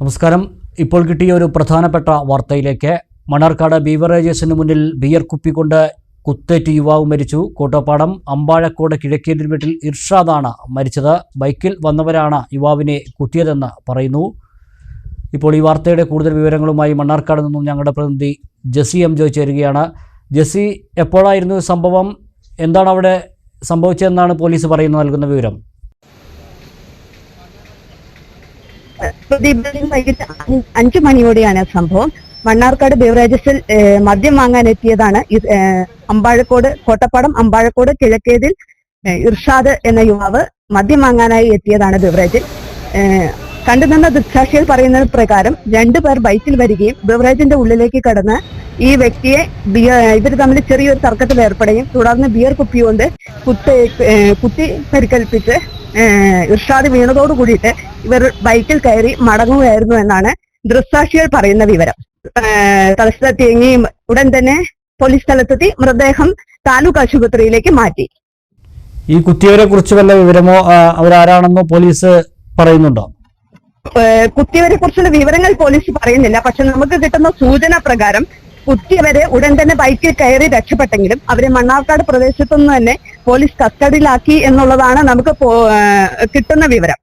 നമസ്കാരം. ഇപ്പോൾ കിട്ടിയ ഒരു പ്രധാനപ്പെട്ട വാർത്തയിലേക്ക് മണർക്കാട് ബീവറേജസിന് മുന്നിൽ ബിയർ കുപ്പി കൊണ്ട് കുത്തേറ്റ് യുവാവ് മരിച്ചു. കോട്ടപ്പാടം അമ്പാഴക്കോട് കിഴക്കേതിൽ വീട്ടിൽ ഇർഷാദാണ് മരിച്ചത്. ബൈക്കിൽ വന്നവരാണ് യുവാവിനെ കുത്തിയതെന്ന് പറയുന്നു. ഇപ്പോൾ ഈ വാർത്തയുടെ കൂടുതൽ വിവരങ്ങളുമായി മണ്ണാർക്കാട് നിന്നും ഞങ്ങളുടെ പ്രതിനിധി ജസി എം ജോയ് ചേരുകയാണ്. ജസി എപ്പോഴായിരുന്നു സംഭവം? എന്താണ് അവിടെ സംഭവിച്ചതെന്നാണ് പോലീസ് പറയുന്നത് നൽകുന്ന വിവരം? പ്രദീപ് വൈകിട്ട് അഞ്ചു മണിയോടെയാണ് സംഭവം. മണ്ണാർക്കാട് ബിവറേജസിൽ മദ്യം വാങ്ങാൻ എത്തിയതാണ് അമ്പാഴക്കോട് കോട്ടപ്പാടം അമ്പാഴക്കോട് കിഴക്കേതിൽ ഇർഷാദ് എന്ന യുവാവ് മദ്യം വാങ്ങാനായി എത്തിയതാണ് ബിവറേജിൽ. കണ്ടുനിന്ന ദൃക്സാക്ഷികൾ പറയുന്നത് പ്രകാരം രണ്ടുപേർ ബൈക്കിൽ വരികയും ബിവറേജിന്റെ ഉള്ളിലേക്ക് കടന്ന് ഈ വ്യക്തിയെ ബിയർ ഇവർ തമ്മിൽ ചെറിയൊരു തർക്കത്തിൽ ഏർപ്പെടുകയും തുടർന്ന് ബിയർ കുപ്പി കൊണ്ട് കുത്തി കുത്തി പരിക്കേൽപ്പിച്ച് ഇർഷാദ് വീണതോട് കൂടിയിട്ട് ഇവർ ബൈക്കിൽ കയറി മടങ്ങുകയായിരുന്നു എന്നാണ് ദൃസാക്ഷികൾ പറയുന്ന വിവരം. തലസ്ഥലത്ത് ഉടൻ തന്നെ പോലീസ് സ്ഥലത്തെത്തി മൃതദേഹം താലൂക്ക് ആശുപത്രിയിലേക്ക് മാറ്റി. ഈ കുത്തിയവരെ കുറിച്ച് വല്ല വിവരമോ അവരാരാണെന്നോ പോലീസ് പറയുന്നുണ്ടോ? കുത്തിയവരെ കുറിച്ചുള്ള വിവരങ്ങൾ പോലീസ് പറയുന്നില്ല. പക്ഷെ നമുക്ക് കിട്ടുന്ന സൂചന പ്രകാരം കുത്തിയവരെ ഉടൻ തന്നെ ബൈക്കിൽ കയറി രക്ഷപ്പെട്ടെങ്കിലും അവരെ മണ്ണാർക്കാട് പ്രദേശത്തുനിന്ന് തന്നെ പോലീസ് കസ്റ്റഡിയിലാക്കി എന്നുള്ളതാണ് നമുക്ക് കിട്ടുന്ന വിവരം.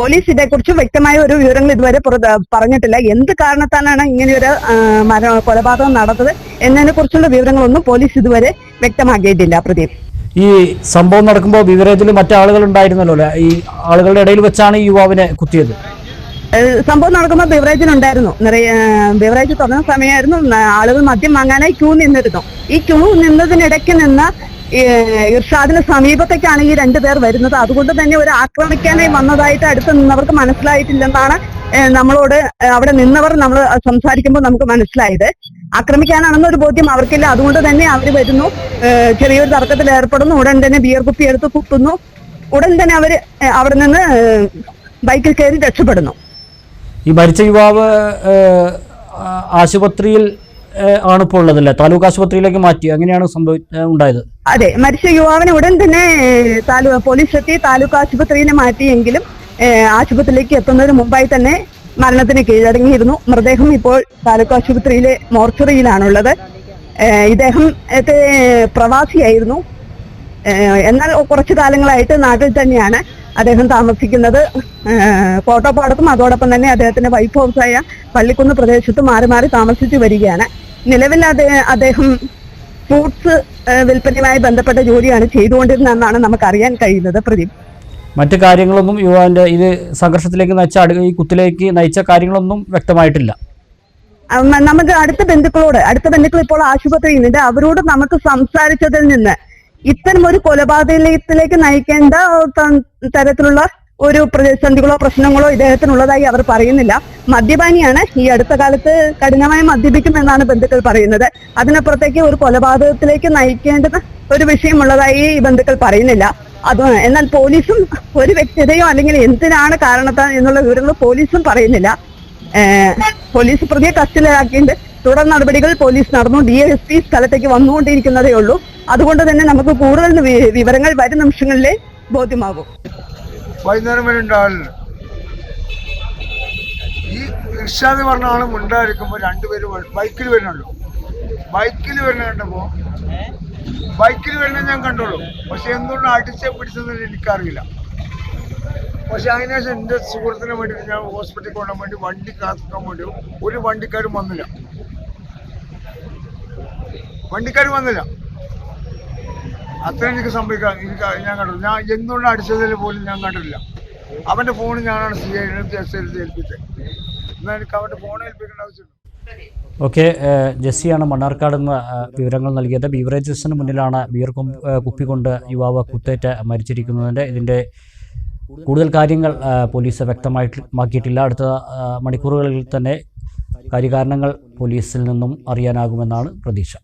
പോലീസ് ഇതേക്കുറിച്ച് വ്യക്തമായ ഒരു വിവരങ്ങൾ ഇതുവരെ പറഞ്ഞിട്ടില്ല. എന്ത് കാരണത്താലാണ് ഇങ്ങനെയൊരു മരണ മര കൊലപാതകം നടന്നത് എന്നതിനെ കുറിച്ചുള്ള വിവരങ്ങളൊന്നും പോലീസ് ഇതുവരെ വ്യക്തമാക്കിയിട്ടില്ല പ്രദീപ്. ഈ സംഭവം നടക്കുമ്പോൾ ബിവറേജിൽ മറ്റാളുകൾ ഉണ്ടായിരുന്നല്ലോ അല്ലെ? ഈ ആളുകളുടെ ഇടയിൽ വെച്ചാണ് ഈ യുവാവിനെ കുത്തിയത്. സംഭവം നടക്കുമ്പോൾ ബിവറേജിൽ ഉണ്ടായിരുന്നു നിറയെ ബിവറേജ് തുറന്ന സമയമായിരുന്നു. ആളുകൾ മദ്യം വാങ്ങാനായി ക്യൂ നിന്നിരുന്നു. ഈ ക്യൂ നിന്നതിനിടയ്ക്ക് നിന്ന് ഇർഷാദിന് സമീപത്തേക്കാണ് ഈ രണ്ടുപേർ വരുന്നത്. അതുകൊണ്ട് തന്നെ ഒരു ആക്രമിക്കാനായി വന്നതായിട്ട് അടുത്ത് നിന്നവർക്ക് മനസ്സിലായിട്ടില്ലെന്നാണ് നമ്മളോട് അവിടെ നിന്നവർ നമ്മൾ സംസാരിക്കുമ്പോൾ നമുക്ക് മനസ്സിലായത്. ആക്രമിക്കാനാണെന്ന ഒരു ബോധ്യം അവർക്കില്ല. അതുകൊണ്ട് തന്നെ അവർ വരുന്നു. ചെറിയൊരു തർക്കത്തിൽ ഏർപ്പെടുന്നു. ഉടൻ തന്നെ ബിയർ കുപ്പി എടുത്ത് കുത്തുന്നു. ഉടൻ തന്നെ അവർ അവിടെ നിന്ന് ബൈക്കിൽ കയറി രക്ഷപ്പെടുന്നു. ഈ മരിച്ച യുവാവ് ആശുപത്രിയിൽ ആണ് ഇപ്പോൾ ഉള്ളതല്ലേ? താലൂക്ക് ആശുപത്രിയിലേക്ക് മാറ്റി. അങ്ങനെയാണ് സംഭവി ഉണ്ടായത്? അതെ മരിച്ച യുവാവിനെ ഉടൻ തന്നെ പോലീസ് എത്തി താലൂക്ക് ആശുപത്രിയിൽ മാറ്റിയെങ്കിലും ആശുപത്രിയിലേക്ക് എത്തുന്നതിന് മുമ്പായി തന്നെ മരണത്തിന് കീഴടങ്ങിയിരുന്നു. മൃതദേഹം ഇപ്പോൾ താലൂക്ക് ആശുപത്രിയിലെ മോർച്ചറിയിലാണുള്ളത്. ഇദ്ദേഹം പ്രവാസിയായിരുന്നു. എന്നാൽ കുറച്ചു കാലങ്ങളായിട്ട് നാട്ടിൽ തന്നെയാണ് അദ്ദേഹം താമസിക്കുന്നത്. കോട്ടപ്പാടത്തും അതോടൊപ്പം തന്നെ അദ്ദേഹത്തിന്റെ വൈഫ് ഹൗസായ പള്ളിക്കുന്ന് പ്രദേശത്ത് മാറി മാറി താമസിച്ചു വരികയാണ്. നിലവിൽ അദ്ദേഹം ഫ്രൂട്ട്സ് വിൽപ്പനയുമായി ബന്ധപ്പെട്ട ജോലിയാണ് ചെയ്തുകൊണ്ടിരുന്നതെന്നാണ് നമുക്ക് അറിയാൻ കഴിയുന്നത്. പ്രദീപ്. മറ്റു കാര്യങ്ങളൊന്നും യുവാവിന്റെ ഇത് സംഘർഷത്തിലേക്ക് നയിച്ച ഈ കുത്തിലേക്ക് നയിച്ച കാര്യങ്ങളൊന്നും വ്യക്തമായിട്ടില്ല. നമുക്ക് അടുത്ത ബന്ധുക്കളോട് അടുത്ത ബന്ധുക്കൾ ഇപ്പോൾ ആശുപത്രിയിൽ നിന്നുണ്ട് അവരോട് നമുക്ക് സംസാരിച്ചതിൽ നിന്ന് ഇത്തരം ഒരു കൊലപാതകത്തിലേക്ക് നയിക്കേണ്ട തരത്തിലുള്ള ഒരു പ്രതിസന്ധികളോ പ്രശ്നങ്ങളോ ഇദ്ദേഹത്തിനുള്ളതായി അവർ പറയുന്നില്ല. മദ്യപാനിയാണ് ഈ അടുത്ത കാലത്ത് കഠിനമായി മദ്യപിക്കുമെന്നാണ് ബന്ധുക്കൾ പറയുന്നത്. അതിനപ്പുറത്തേക്ക് ഒരു കൊലപാതകത്തിലേക്ക് നയിക്കേണ്ടുന്ന ഒരു വിഷയമുള്ളതായി ഈ ബന്ധുക്കൾ പറയുന്നില്ല. അത് എന്നാൽ പോലീസും ഒരു വ്യക്തിതയോ അല്ലെങ്കിൽ എന്തിനാണ് കാരണത്താൽ എന്നുള്ള വിവരങ്ങൾ പോലീസും പറയുന്നില്ല. പോലീസ് പ്രതിയെ കസ്റ്റഡിയിലാക്കിയിട്ട് തുടർ നടപടികൾ പോലീസ് നടന്നു. ഡി എസ് പി സ്ഥലത്തേക്ക് വന്നുകൊണ്ടിരിക്കുന്നതേ ഉള്ളൂ. അതുകൊണ്ട് തന്നെ നമുക്ക് കൂടുതൽ വിവരങ്ങൾ വരും നിമിഷങ്ങളിലെ ബോധ്യമാകും. വൈകുന്നേരം വരെ ഉണ്ടാവില്ല ഈ ഇർഷാദ് പറഞ്ഞ ആളും ഉണ്ടായിരിക്കുമ്പോൾ രണ്ടുപേര് ബൈക്കിൽ വരുന്നുള്ളൂ. ബൈക്കിൽ വരുന്ന കണ്ടപ്പോ ബൈക്കിൽ വരുന്ന ഞാൻ കണ്ടോളൂ. പക്ഷെ എന്തുകൊണ്ട് അടിച്ച പിടിച്ചതെന്ന് എനിക്കറിയില്ല. പക്ഷെ അതിനുശേഷം എന്റെ സുഹൃത്തിന് വേണ്ടി ഞാൻ ഹോസ്പിറ്റലിൽ കൊണ്ടാൻ വേണ്ടി വണ്ടി കാത്തിക്കാൻ വേണ്ടി ഒരു വണ്ടിക്കാരും വന്നില്ല. വണ്ടിക്കാരും വന്നില്ല. അത്ര എനിക്ക് സംഭവിക്കാം എനിക്ക് ഞാൻ കണ്ടു ഞാൻ എന്തുകൊണ്ട് അടിച്ചതിൽ പോലും ഞാൻ കണ്ടിട്ടില്ല. അവന്റെ ഫോൺ ഞാനാണ് സി ഐ എസ് ഏൽപ്പിച്ചത്. എന്നാൽ എനിക്ക് അവന്റെ ഫോൺ ഏൽപ്പിക്കേണ്ട ആവശ്യമില്ല. ഓക്കെ ജെസ്സിയാണ് മണ്ണാർക്കാട് നിന്ന് വിവരങ്ങൾ നൽകിയത്. ബീവറേജസിന് മുന്നിലാണ് ബിയർ കുപ്പി കൊണ്ട് യുവാവ് കുത്തേറ്റ് മരിച്ചിരിക്കുന്നതിന്റെ ഇതിന്റെ കൂടുതൽ കാര്യങ്ങൾ പോലീസ് വ്യക്തമാക്കിയിട്ടില്ല. അടുത്ത മണിക്കൂറുകളിൽ തന്നെ കാര്യകാരണങ്ങൾ പോലീസിൽ നിന്നും അറിയാനാകുമെന്നാണ് പ്രതീക്ഷ.